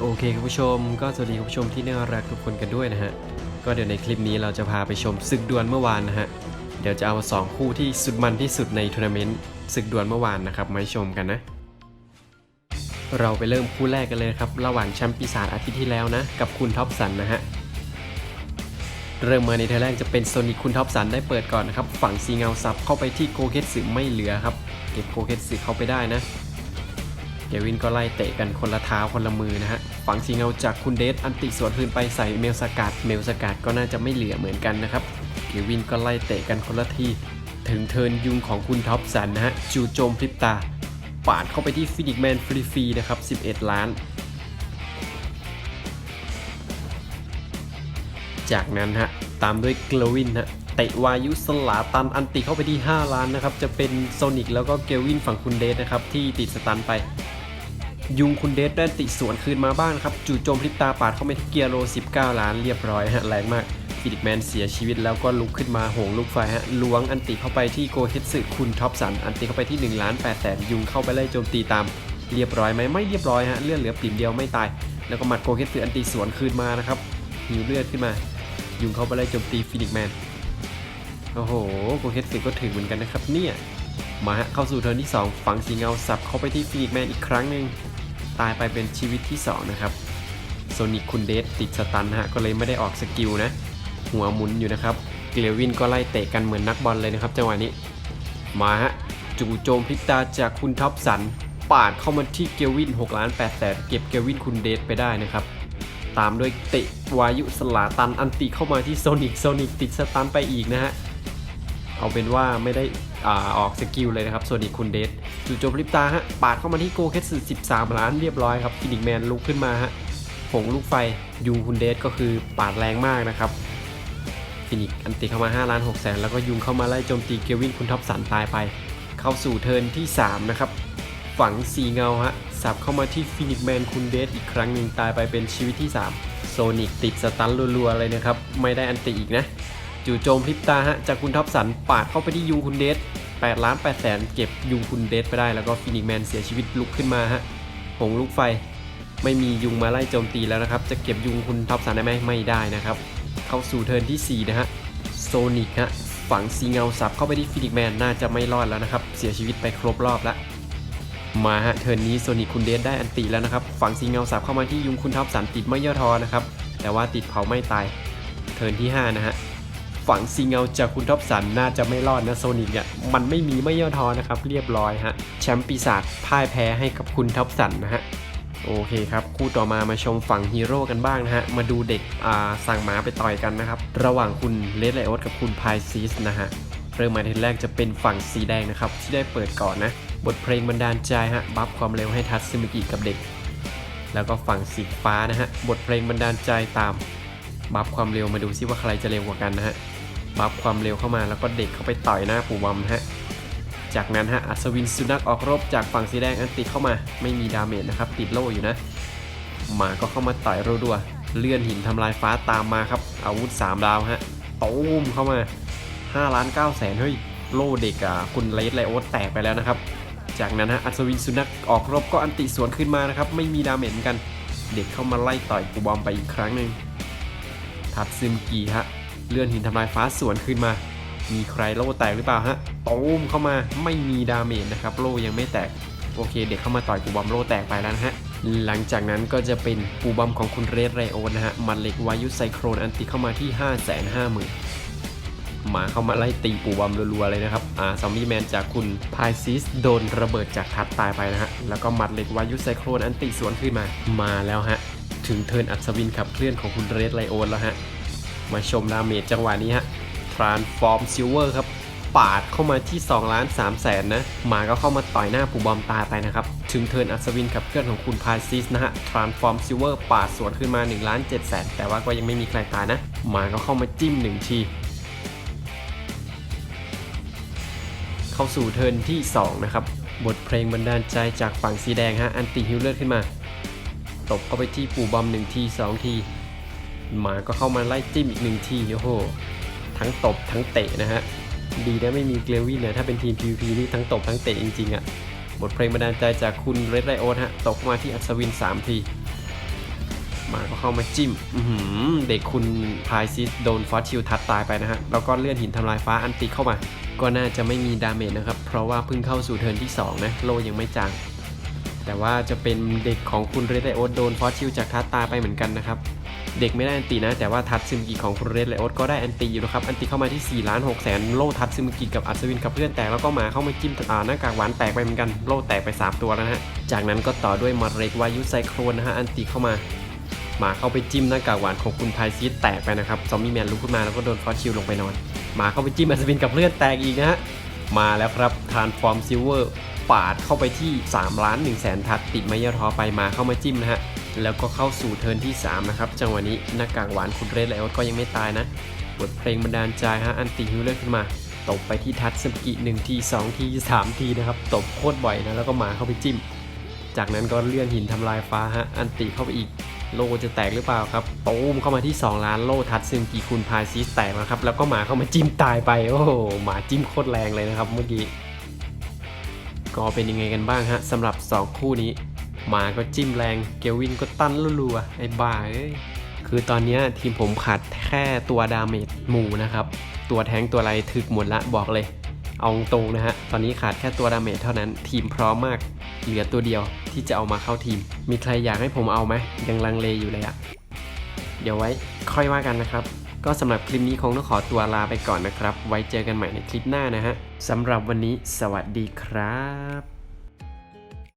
โอเคคุณผู้ชม ก็สวัสดีคุณผู้ชมที่น่ารักทุกคนกันด้วยนะฮะ ก็เดี๋ยวในคลิปนี้เราจะพาไปชมศึกดวลเมื่อวานนะฮะ เดี๋ยวจะเอาสองคู่ที่สุดมันที่สุดในทัวร์นาเมนต์ศึกดวลเมื่อวานนะครับมาชมกันนะ เราไปเริ่มคู่แรกกันเลยครับระหว่างแชมป์ปีศาจอาทิตย์ที่แล้วนะ กับคุณท็อปสันนะฮะเริ่มมาในเทแรกจะเป็นโซนิคคุณท็อปสันได้เปิดก่อนนะครับ ฝั่งซีเงาซับเข้าไปที่โกเคตสึไม่เหลือครับ เก็บโกเคตสึเข้าไปได้นะ เกวินก็ไล่เตะกันคนละเท้าคนละมือนะฮะ ฝั่งซีเงาจากคุณเดชอันติสวนคืนไปใส่เมลสกัด เมลสกัดก็น่าจะไม่เหลือเหมือนกันนะครับ เกวินก็ไล่เตะกันคนละที ถึงเทินยุงของคุณท็อปสันนะฮะ จูโจมพริบตา ปาดเข้าไปที่ฟินิกแมนฟรีๆนะครับ 11 ล้าน จากนั้นฮะ ตามด้วยเกลวินฮะเตะวายุสลาตันอันติเข้าไปที่ 5 ล้านนะครับ จะเป็นโซนิกแล้วก็เกลวินฝั่งคุณเดชนะครับ ที่ติดสตันไป ยุงคุณเดชได้ติสวนคืนมาบ้างครับ จู่โจมพริบตาปาดเข้าไปที่เกียร์โร19 ล้านเรียบร้อยฮะแรงมากฟินิกแมนเสียชีวิตแล้วก็ลุกขึ้นมาโหงลูกไฟฮะล้วงอันติเข้าไปที่โกเฮตสึคุณท็อปสันอันติเข้าไปที่1ล้าน8แสนยุงเข้าไปไล่โจมตีตาม เรียบร้อยไหมไม่เรียบร้อยฮะเลือดเหลือปิ่มเดียวไม่ตาย แล้วก็หมัดโกเฮตสึอันติสวนคืนมานะครับหิวเลือดขึ้นมา ยุงเข้าไปไล่โจมตีฟินิกแมนโอ้โหโกเฮตสึก็ถึงเหมือนกันนะครับเนี่ยมาฮะเข้าสู่เทิร์นที่ 2 ฝังสีเงาสับเข้าไปที่ฟินิกแมนอีกครั้งหนึ่ง ตายไปเป็นชีวิตที่ 2 นะครับโซนิคคุณเดสติดสตันฮะก็เลยไม่ได้ออกสกิลนะ หัวหมุนอยู่นะครับ เกลวินก็ไล่เตะกันเหมือนนักบอลเลยนะครับจังหวะนี้ มาฮะจู่โจมพิกตาจากคุณท็อปสัน ปาดเข้ามาที่เกลวิน6ล้าน8แสนเก็บเกลวินคุณเดสไปได้นะครับ ตามด้วยเตะวายุสลาตันอันติเข้ามาที่โซนิกโซนิกติดสตันไปอีกนะฮะ เอาเป็นว่าไม่ได้อาออกสกิลเลยนะครับโซนิคคุณเดสจู่โจมลิบตาฮะปาดเข้ามาที่โกเคส13 ล้านเรียบร้อยครับฟินิกแมนลุกขึ้นมาฮะผงลูกไฟยุงคุณเดสก็คือปาดแรงมากนะครับฟินิกอันติเข้ามา5ล้าน6แสนแล้วก็ยุงเข้ามาไล่โจมตีเกวินคุณท็อปสันตายไป เข้าสู่เทิร์นที่ 3 นะครับ ฝังสีเงาฮะสับเข้ามาที่ฟินิกแมนคุณเดสอีกครั้งหนึ่งตายไปเป็นชีวิตที่ 3 โซนิกติดสตันรัวๆเลยนะครับ ไม่ได้อันติอีกนะ จู่โจมพริบตาฮะจากคุณท็อปสันปาดเข้าไปที่ยุงคุณเดส8ล้าน8แสนเก็บยุงคุณเดสไปได้แล้วก็ฟินิกแมนเสียชีวิตลุกขึ้นมาฮะหงลูกไฟไม่มียุงมาไล่โจมตีแล้วนะครับ จะเก็บยุงคุณท็อปสันได้ไหมไม่ได้นะครับ เข้าสู่เทิร์นที่ 4 นะฮะโซนิกฮะฝังซีเงาสับเข้าไปที่ฟินิกแมนน่าจะไม่รอดแล้วนะครับ เสียชีวิตไปครบรอบแล้วมาฮะเทิร์นนี้โซนิคคุณเดสได้อันติแล้วนะครับ ฝังซีเงาสับเข้ามาที่ยุงคุณท็อปสันติดไม่ย่อท้อนะครับแต่ว่าติดเผาไม่ตายเทิร์นที่5นะฮะ ฝั่งซีเงาจากคุณท็อปสันน่าจะไม่รอดนะโซนิกเนี่ยมันไม่มีไม่ย่อท้อนะครับเรียบร้อยฮะแชมป์ปีศาจพ่ายแพ้ให้กับคุณท็อปสันนะฮะโอเคครับ คู่ต่อมามาชมฝั่งฮีโร่กันบ้างนะฮะ มาดูเด็กอ่าสั่งหมาไปต่อยกันนะครับ ระหว่างคุณเลดไลโอสกับคุณพายซีสนะฮะ เริ่มมาทีแรกจะเป็นฝั่งสีแดงนะครับ ที่ได้เปิดก่อนนะ บทเพลงบันดาลใจฮะ บัฟความเร็วให้ทัตซึมิกิกับเด็ก แล้วก็ฝั่งสีฟ้านะฮะ บทเพลงบันดาลใจตาม บัฟความเร็วมาดูซิว่าใครจะเร็วกว่ากันนะฮะ บัฟความเร็วเข้ามาแล้วก็เด็กเข้าไปต่อยหน้าปู่บอมฮะ จากนั้นฮะอัศวินสุนัขออกรบจากฝั่งสีแดงอันติเข้ามา ไม่มีดาเมจนะครับ ติดโล่อยู่นะ หมาก็เข้ามาต่อยรัวๆเลื่อนหินทำลายฟ้าตามมาครับ อาวุธ 3 ดาวฮะตูมเข้ามา5ล้าน9แสนเฮ้ยโล่เด็กอะคุณเลสไลโอสแตกไปแล้วนะครับ จากนั้นฮะอัศวินสุนัขออกรบก็อันติสวนขึ้นมานะครับ ไม่มีดาเมจกัน เด็กเข้ามาไล่ต่อยปูบอมไปอีกครั้งหนึ่งทัดซึมกีฮะ เลื่อนหินทำลายฟ้าสวนขึ้นมา มีใครโล่แตกหรือเปล่าฮะตูมเข้ามาไม่มีดาเมจนะครับโล่ยังไม่แตกโอเค เด็กเข้ามาต่อยปูบอมโล่แตกไปแล้วนะฮะหลังจากนั้นก็จะเป็นปูบอมของคุณเรดไรโอนะฮะมันเหล็กวายุไซโครนอันติเข้ามาที่ 5 5 0 0 0 0หมาเข้ามาไล่ตีปูบอมรัวๆเลยนะครับอ่าซอมบี้แมนจากคุณพายซิสโดนระเบิดจากทัดตายไปนะฮะแล้วก็มัดเหล็กวายุไซโครนอันติสวนขึ้นมามาแล้วฮะถึงเทิร์นอัศวินขับเคลื่อนของคุณเรดไลโอนแล้วฮะ มาชมดาเมจจังหวะนี้ฮะ Transform Silver ครับ ปาดเข้ามาที่2ล้าน3แสนนะ หมาก็เข้ามาต่อยหน้าปูบอมตาไปนะครับ ถึงเทินอัศวินขับเคลื่อนของคุณพายซิสนะฮะ Transform Silver ปาดสวนขึ้นมา1ล้าน7แสนแต่ว่าก็ยังไม่มีใครตายนะ หมาก็เข้ามาจิ้ม 1 ทีเข้าสู่เทิร์นที่ 2 นะครับ บทเพลงบันดาลใจจากฝั่งสีแดงฮะ อันติฮิลเลอร์ขึ้นมา ตบเข้าไปที่ปูบอม1ที 2 ที หมาก็เข้ามาไล่จิ้มอีกหนึ่งทีโอ้โห ทั้งตบทั้งเตะนะฮะ ดีนะไม่มีเกลวินเนี่ยถ้าเป็นทีม PVP นี่ทั้งตบทั้งเตะจริงๆอะ่ะ บทเพลงบันดาลใจจากคุณเรดไ o โอฮะ ตกมาที่อัศวิน 3 ทีหมาก็เข้ามาจิ้มเด็กคุณพายซิสโดนฟอสชิลทัดตายไปนะฮะ แล้วก็เลื่อนหินทำลายฟ้าอันติเข้ามา ก็น่าจะไม่มีดาเมจนะครับ เพราะว่าเพิ่งเข้าสู่เทิร์นที่ 2 นะ โลยังไม่จางแต่ว่าจะเป็นเด็กของคุณเรดไลโอโดนฟอสชิลจากทัดตายไปเหมือนกันนะครับ เด็กไม่ได้อันตีนะ แต่ว่าทัดซึมกิของคุณเรดไลโอสก็ได้อันตีอยู่นะครับ อันตีเข้ามาที่4ล้าน6แสนโลทัดซึมกิกับอัศวินกับเพื่อนแตกแล้วก็มาเข้ามาจิ้มอ่าหน้ากากหวานแตกไปเหมือนกันโลแตกไป 3 ตัวแล้วนะฮะ จากนั้นก็ต่อด้วยมอดเรกวายุไซโครนนะฮะอันตีเข้ามาหมาเข้าไปจิ้มหน้ากากหวานของคุณไพซีแตกไปนะครับซอมบี้แมนลุกขึ้นมาแล้วก็โดนฟอสชิลลงไปนอนหมาเข้าไปจิ้มอัศวินกับเลือดแตกอีกนะฮะมาแล้วครับทานฟอร์มซิลเวอร์ปาดเข้าไปที่3ล้าน1แสนทัดติดไมยทอไปมาเข้ามาจิ้มนะฮะ แล้วก็เข้าสู่เทิร์นที่ 3 นะครับ จังหวะนี้หน้ากากหวานคุณเรดแล้วก็ยังไม่ตายนะบทเพลงบันดาลใจฮะอันติฮิวเลอร์ขึ้นมา ตบไปที่ทัดสกิ1ที 2 ที 3 ทีนะครับ ตบโคตรบ่อยนะ แล้วก็หมาเข้าไปจิ้ม จากนั้นก็เลื่อนหินทำลายฟ้าฮะอันติเข้าไปอีกโลจะแตกหรือเปล่าครับตูมเข้ามาที่ 2 ล้านโลทัดซึมกีคุณพายซีสแตกนะครับ แล้วก็หมาเข้ามาจิ้มตายไป โอ้โห หมาจิ้มโคตรแรงเลยนะครับเมื่อกี้ ก็เป็นยังไงกันบ้างฮะสำหรับ 2 คู่นี้ มาก็จิ้มแรง เกลวินก็ตั้นรัวๆไอ้บ้าเอ้ยคือตอนนี้ทีมผมขาดแค่ตัวดาเมจหมู่นะครับ ตัวแทงตัวอะไรถึกหมดละบอกเลย เอาตรงนะฮะ ตอนนี้ขาดแค่ตัวดาเมจเท่านั้น ทีมพร้อมมาก เหลือตัวเดียวที่จะเอามาเข้าทีม มีใครอยากให้ผมเอาไหมยังลังเลอยู่เลยอะเดี๋ยวไว้ค่อยว่ากันนะครับ ก็สำหรับคลิปนี้คงต้องขอตัวลาไปก่อนนะครับ ไว้เจอกันใหม่ในคลิปหน้านะฮะสำหรับวันนี้สวัสดีครับ